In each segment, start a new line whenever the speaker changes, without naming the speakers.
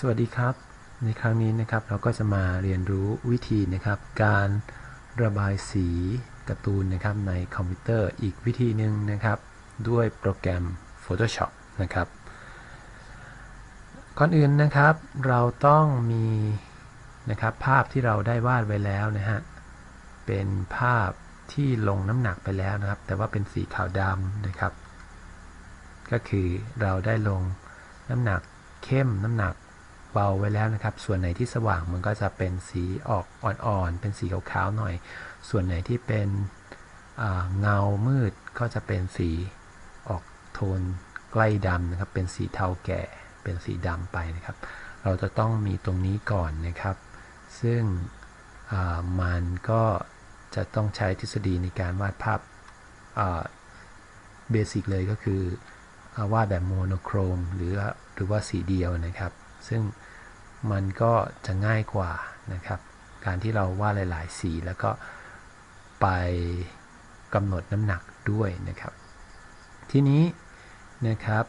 สวัสดีครับ ในครั้งนี้นะครับเราก็จะมาเรียนรู้วิธีนะครับ การระบายสีการ์ตูนนะครับในคอมพิวเตอร์อีกวิธีหนึ่งนะครับ ด้วยโปรแกรม Photoshop นะครับ ก่อนอื่นนะครับ เราต้องมีนะครับภาพที่เราได้วาดไว้แล้วนะฮะเป็นภาพที่ลงน้ำหนักไปแล้วนะครับ แต่ว่าเป็นสีขาวดำนะครับ ก็คือเราได้ลงน้ำหนักเข้มน้ำหนัก เบาไว้แล้วนะครับ ส่วนไหนที่สว่างมันก็จะเป็นสีออกอ่อนๆ เป็นสีขาวๆหน่อย ส่วนไหนที่เป็นเงามืดก็จะเป็นสีออกโทนใกล้ดำนะครับ เป็นสีเทาแก่ เป็นสีดำไปนะครับ เราจะต้องมีตรงนี้ก่อนนะครับ ซึ่งมันก็จะต้องใช้ทฤษฎีในการวาดภาพเบสิกเลยก็คือวาดแบบโมโนโครมหรือหรือว่าสีเดียวนะครับ ซึ่งมันก็จะง่ายกว่านะครับ การที่เราวาดหลาย ๆ สีแล้วก็ไปกำหนดน้ำหนักด้วยนะครับ ทีนี้นะครับ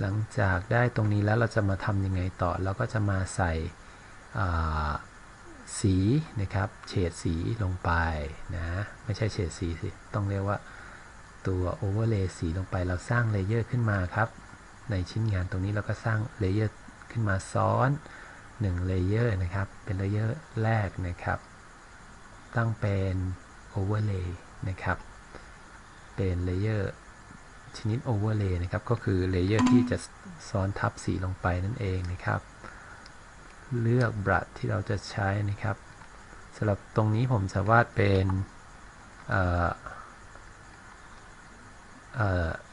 หลังจากได้ตรงนี้แล้วเราจะมาทำยังไงต่อ เราก็จะมาใส่สีนะครับเฉดสีลงไปนะไม่ใช่เฉดสีสิ ต้องเรียกว่าตัวโอเวอร์เลย์สีลงไปเราสร้างเลเยอร์ขึ้นมาครับ ในชิ้นงานตรงนี้เราก็สร้างเลเยอร์ ขึ้นมาซ้อน1เลเยอร์นะครับ เป็นเลเยอร์แรกนะครับ ตั้งเป็นโอเวอร์เลย์นะครับ เป็นเลเยอร์ชนิดโอเวอร์เลย์นะครับ ก็คือเลเยอร์ที่จะซ้อนทับสีลงไปนั่นเองนะครับ เลือกบรัชที่เราจะใช้นะครับสำหรับตรงนี้ผมจะวาดเป็น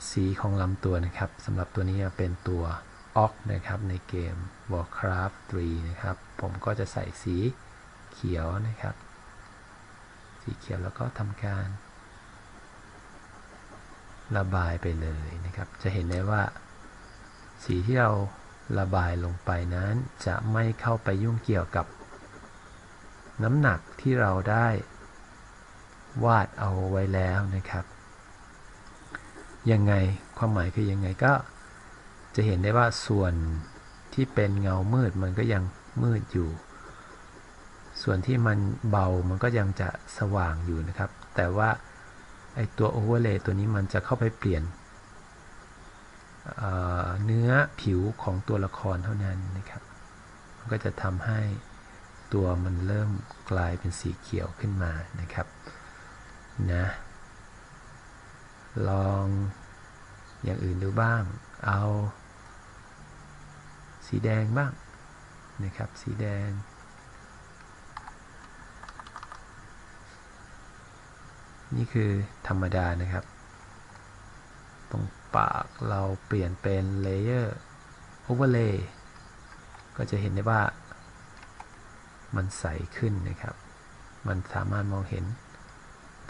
สีของลำตัวนะครับสำหรับตัวนี้เป็นตัว ออกนะครับในเกม Warcraft 3 นะครับ ผมก็จะใส่สีเขียวนะครับ สีเขียวแล้วก็ทำการ ระบายไปเลยนะครับ จะเห็นได้ว่า สีที่เราระบายลงไปนั้น จะไม่เข้าไปยุ่งเกี่ยวกับ น้ำหนักที่เราได้วาดเอาไว้แล้วนะครับ ยังไงความหมายคือยังไงก็ จะเห็นได้ว่าส่วนที่เป็นเงามืดมันก็ยังมืดอยู่ ส่วนที่มันเบามันก็ยังจะสว่างอยู่นะครับ แต่ว่าไอตัวโอเวอร์เลย์ตัวนี้มันจะเข้าไปเปลี่ยนเเนื้อผิวของตัวละครเท่านั้นนะครับ มันก็จะทำให้ตัวมันเริ่มกลายเป็นสีเขียวขึ้นมานะครับนะลองอย่างอื่นดูบ้าง เอา สีแดงบ้างนะครับ สีแดง นี่คือธรรมดานะครับ ตรงปากเราเปลี่ยนเป็นเลเยอร์โอเวอร์เลย์ก็จะเห็นได้ว่ามันใสขึ้นนะครับ มันสามารถมองเห็น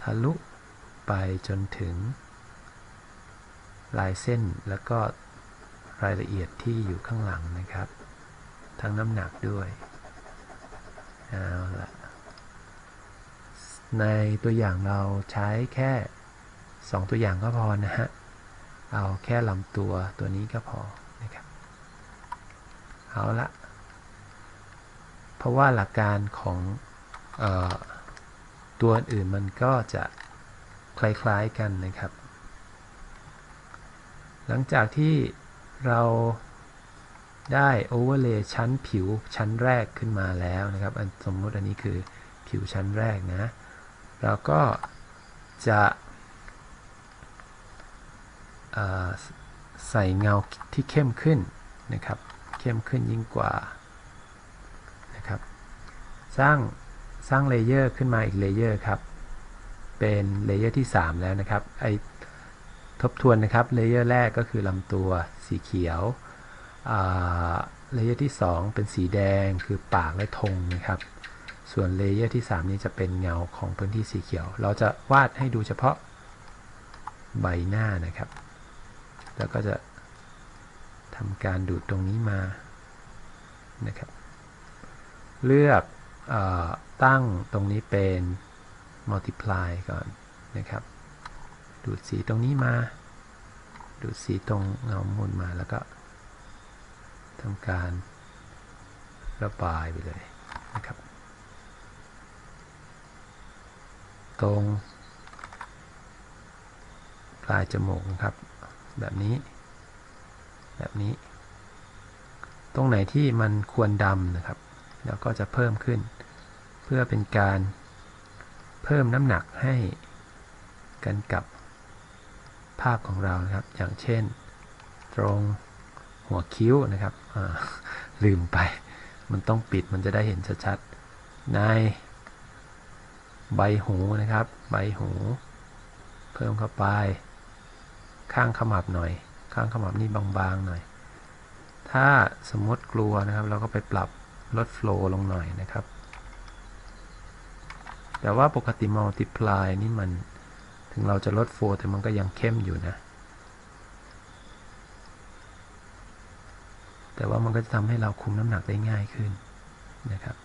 ทะลุไปจนถึงลายเส้นแล้วก็ รายละเอียดที่อยู่ข้างหลังนะครับ ทั้งน้ำหนักด้วยเอาละในตัวอย่างเราใช้แค่ 2 ตัวอย่างก็พอนะฮะ เอาแค่ลำตัวตัวนี้ก็พอนะครับ เอาละเพราะว่าหลักการของออตัวอื่นมันก็จะคล้ายๆกันนะครับ หลังจากที่ เราได้โอเวอร์เลย์ชั้นผิวชั้นแรกขึ้นมาแล้วนะครับสมมติอันนี้คือผิวชั้นแรกนะ เราก็จะใส่เงาที่เข้มขึ้นนะครับ เข้มขึ้นยิ่งกว่านะครับ สร้างสร้างเลเยอร์ขึ้นมาอีกเลเยอร์ครับ เป็นเลเยอร์ที่ 3 แล้วนะครับไอ ทบทวนนะครับเลเยอร์แรกก็คือลำตัวสีเขียวเลเยอร์ที่ 2 เป็นสีแดงคือปากและธงนะครับ ส่วนเลเยอร์ที่ 3 นี้จะเป็นเงาของพื้นที่สีเขียว เราจะวาดให้ดูเฉพาะใบหน้านะครับ แล้วก็จะทำการดูดตรงนี้มานะครับ เลือกอตั้งตรงนี้เป็น multiply ก่อนนะครับ ดูดสีตรงนี้มา ดูดสีตรงเงามูลมาแล้วก็ทำการระบายไปเลยนะครับ ตรงปลายจมูกนะครับ แบบนี้ แบบนี้ ตรงไหนที่มันควรดำนะครับเราก็จะเพิ่มขึ้น เพื่อเป็นการเพิ่มน้ำหนักให้กันกับ ภาพของเรานะครับ อย่างเช่น ตรงหัวคิ้วนะครับลืมไป มันต้องปิดมันจะได้เห็นชัดๆ ในใบหูนะครับ ใบหู เพิ่มเข้าไป ข้างขมับหน่อย ข้างขมับนี่บางๆหน่อย ถ้าสมมติกลัวนะครับ เราก็ไปปรับลดโฟล์ลงหน่อยนะครับ แต่ว่าปกติมัลติพลายนี่มัน ถึงเราจะลดโฟล์แต่มันก็ยังเข้มอยู่นะ แต่ว่ามันก็จะทำให้เราคุมน้ำหนักได้ง่ายขึ้นนะครับ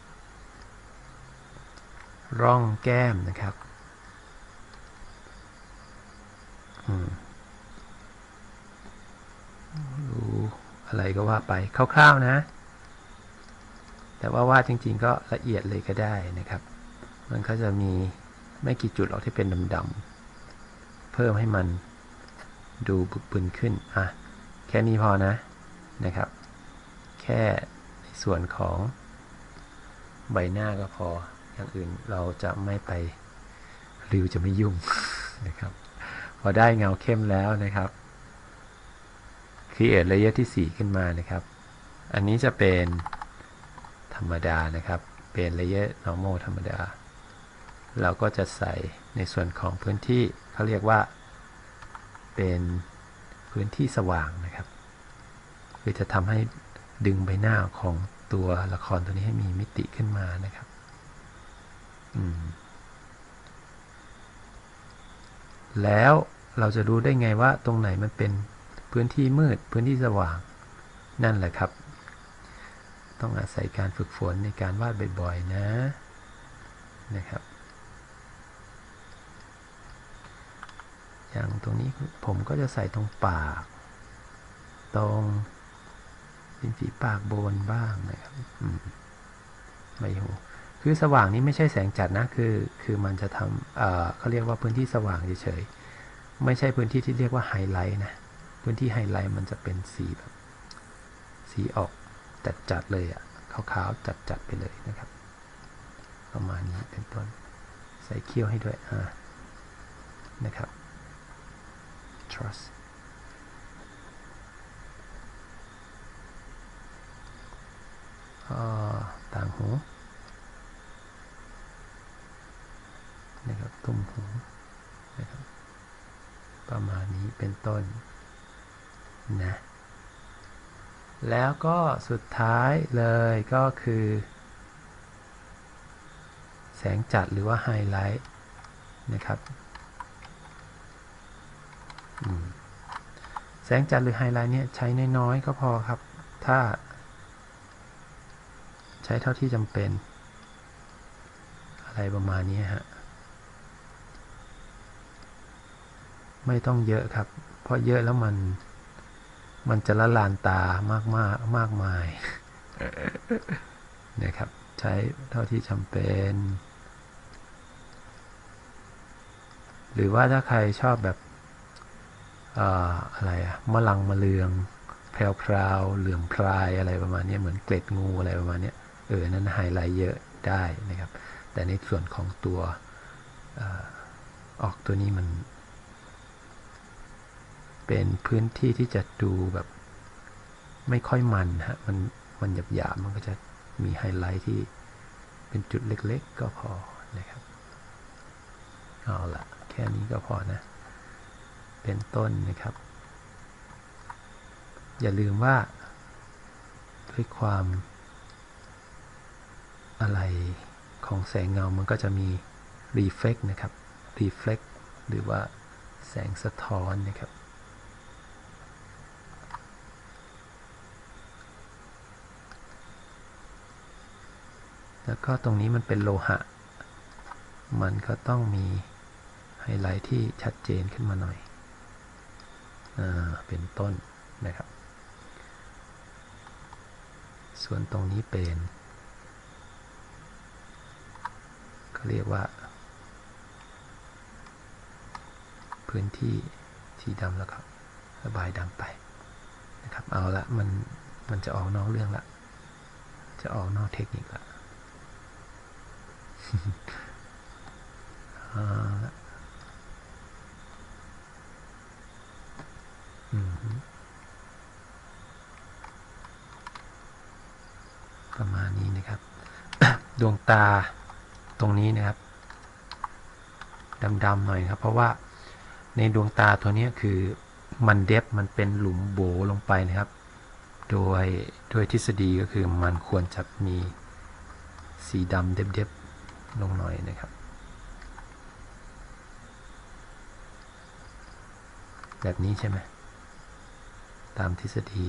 ร่องแก้มนะครับดูอะไรก็ว่าไปคร่าวๆนะ แต่ว่าวาดจริง ๆ ก็ละเอียดเลยก็ได้นะครับ มันก็จะมีไม่กี่จุดหรอกที่เป็นดำๆ พิ่มให้มันดูบึกบึนขึ้น อะ แค่นี้พอนะ นะครับ แค่ในส่วนของใบหน้าก็พอ อย่างอื่นเราจะไม่ไปริวจะไม่ยุ่งนะครับ พอได้เงาเข้มแล้วนะครับ Create Layer ที่ 4 ขึ้นมานะครับ อันนี้จะเป็นธรรมดานะครับ เป็น Layer Normal ธรรมดา เราก็จะใส่ในส่วนของพื้นที่ เขาเรียกว่า เป็นพื้นที่สว่างนะครับ คือจะทำให้ดึงใบหน้าของตัวละครตัวนี้ให้มีมิติขึ้นมานะครับแล้วเราจะรู้ได้ไงว่าตรงไหนมันเป็นพื้นที่มืดพื้นที่สว่างนั่นแหละครับ ต้องอาศัยการฝึกฝนในการวาดบ่อยๆนะนะครับ อย่างตรงนี้ผมก็จะใส่ตรงปาก ตรงริมฝีปากบนบ้างนะครับใบหูคือสว่างนี้ไม่ใช่แสงจัดนะ คือ คือมันจะทำเเขาเรียกว่าพื้นที่สว่างเฉยๆ ไม่ใช่พื้นที่ที่เรียกว่าไฮไลท์นะ พื้นที่ไฮไลท์มันจะเป็นสีแบบสีออกจัดจัดเลยอะ่ะขาวๆ จัดจัดไปเลยนะครับ ประมาณนี้เป็นต้น ใส่เขี้ยวให้ด้วยอ่านะครับ trust ต่างหูนะครับตุ้มหูนะครับประมาณนี้เป็นต้นนะแล้วก็สุดท้ายเลยก็คือ แสงจัดหรือว่าไฮไลท์นะครับ แสงจัดหรือไฮไลท์เนี่ยใช้น้อยๆก็พอครับ ถ้า ใช้เท่าที่จำเป็น อะไรประมาณนี้ฮะ ไม่ต้องเยอะครับ เพราะเยอะแล้วมัน มันจะละลานตามากมากมากมายนะครับ ใช้เท่าที่จำเป็นหรือว่าถ้าใครชอบแบบ อะไรอะมะลังมะเลืองแพรวพราวเหลืองพรายอะไรประมาณนี้เหมือนเกล็ดงูอะไรประมาณนี้เออนั้นไฮไลท์เยอะได้นะครับ แต่ในส่วนของตัวออกตัวนี้มัน เป็นพื้นที่ที่จะดูแบบไม่ค่อยมันฮะมันมันหยาบหยาบมันก็จะมีไฮไลท์ที่เป็นจุดเล็กๆก็พอนะครับ เอาละแค่นี้ก็พอนะ เป็นต้นนะครับ อย่าลืมว่า ด้วยความ อะไรของแสงเงามันก็จะมีรีเฟกนะครับรีเฟกหรือว่าแสงสะท้อนนะครับ แล้วก็ตรงนี้มันเป็นโลหะ มันก็ต้องมีไฮไลท์ที่ชัดเจนขึ้นมาหน่อย เป็นต้นนะครับ ส่วนตรงนี้เป็นเขาเรียกว่า พื้นที่สีดำแล้วครับระบายดำไปนะครับ เอาละมันมันจะออกนอกเรื่องละจะออกนอกเทคนิคละเอาละ ดวงตาตรงนี้นะครับดำๆหน่อยครับ เพราะว่าในดวงตาตัวนี้คือมันเดฟมันเป็นหลุมโบลงไปนะครับ โดยโดยทฤษฎีก็คือมันควรจะมีสีดำเดฟๆลงหน่อยนะครับแบบนี้ใช่ไหมตามทฤษฎี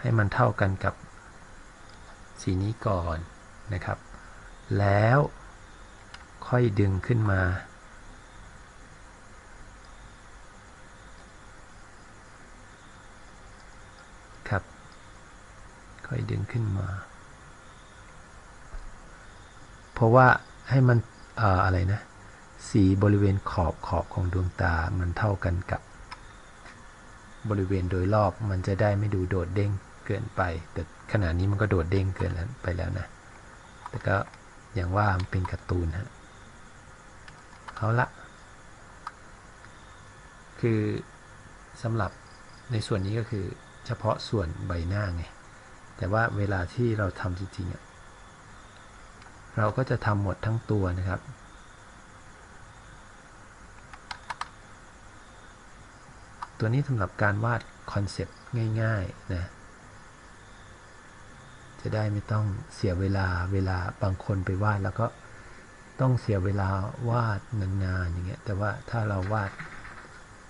ให้มันเท่ากันกับ สีนี้ก่อนนะครับ แล้วค่อยดึงขึ้นมา ครับ ค่อยดึงขึ้นมา เพราะว่าให้มันออะไรนะ สีบริเวณขอบขอบของดวงตา มันเท่ากันกับบริเวณโดยรอบ มันจะได้ไม่ดูโดดเด้ง เกินไป แต่ขณะนี้มันก็โดดเด้งเกินแล้วไปแล้วนะ แต่ก็อย่างว่ามันเป็นการ์ตูนฮะเอาละ คือสำหรับในส่วนนี้ก็คือเฉพาะส่วนใบหน้าไง แต่ว่าเวลาที่เราทำจริงๆเราก็จะทำหมดทั้งตัวนะครับตัวนี้สำหรับการวาดคอนเซปต์ง่าย ๆ นะ จะได้ไม่ต้องเสียเวลาเวลาบางคนไปวาดแล้วก็ต้องเสียเวลาวาดนานๆอย่างเงี้ยแต่ว่าถ้าเราวาด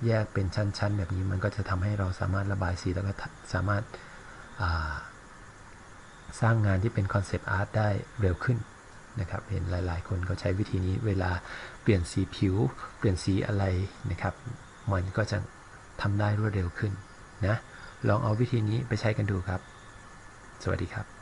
แยกเป็นชั้นๆ แบบนี้มันก็จะทำให้เราสามารถระบายสีแล้วก็สามารถสร้างงานที่เป็นคอนเซปต์อาร์ตได้เร็วขึ้นนะครับเห็นหลายๆ คนก็ใช้วิธีนี้เวลาเปลี่ยนสีผิว เปลี่ยนสีอะไรนะครับ มันก็จะทำได้รวดเร็วขึ้นนะลองเอาวิธีนี้ไปใช้กันดูครับ สวัสดีครับ